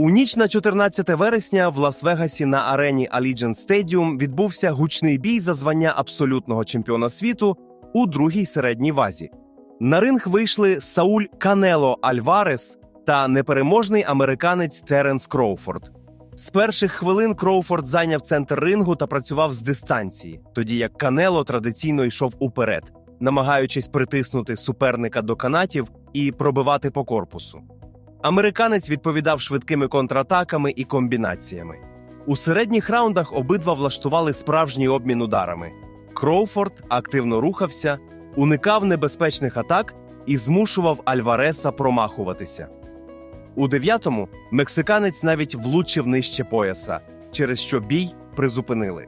У ніч на 14 вересня в Лас-Вегасі на арені Allegiant Stadium відбувся гучний бій за звання абсолютного чемпіона світу у другій середній вазі. На ринг вийшли Сауль Канело Альварес та непереможний американець Теренс Кроуфорд. З перших хвилин Кроуфорд зайняв центр рингу та працював з дистанції, тоді як Канело традиційно йшов уперед, намагаючись притиснути суперника до канатів і пробивати по корпусу. Американець відповідав швидкими контратаками і комбінаціями. У середніх раундах обидва влаштували справжній обмін ударами. Кроуфорд активно рухався, уникав небезпечних атак і змушував Альвареса промахуватися. У дев'ятому мексиканець навіть влучив нижче пояса, через що бій призупинили.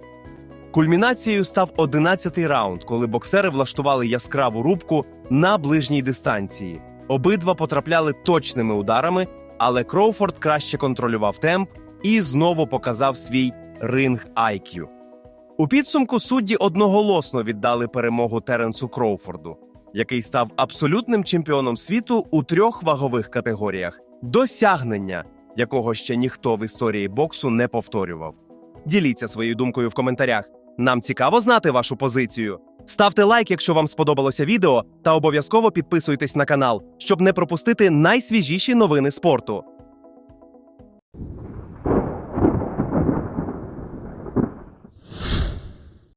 Кульмінацією став 11-й раунд, коли боксери влаштували яскраву рубку на ближній дистанції. Обидва потрапляли точними ударами, але Кроуфорд краще контролював темп і знову показав свій ринг IQ. У підсумку судді одноголосно віддали перемогу Теренсу Кроуфорду, який став абсолютним чемпіоном світу у трьох вагових категоріях, досягнення якого ще ніхто в історії боксу не повторював. Діліться своєю думкою в коментарях. Нам цікаво знати вашу позицію. Ставте лайк, якщо вам сподобалося відео, та обов'язково підписуйтесь на канал, щоб не пропустити найсвіжіші новини спорту.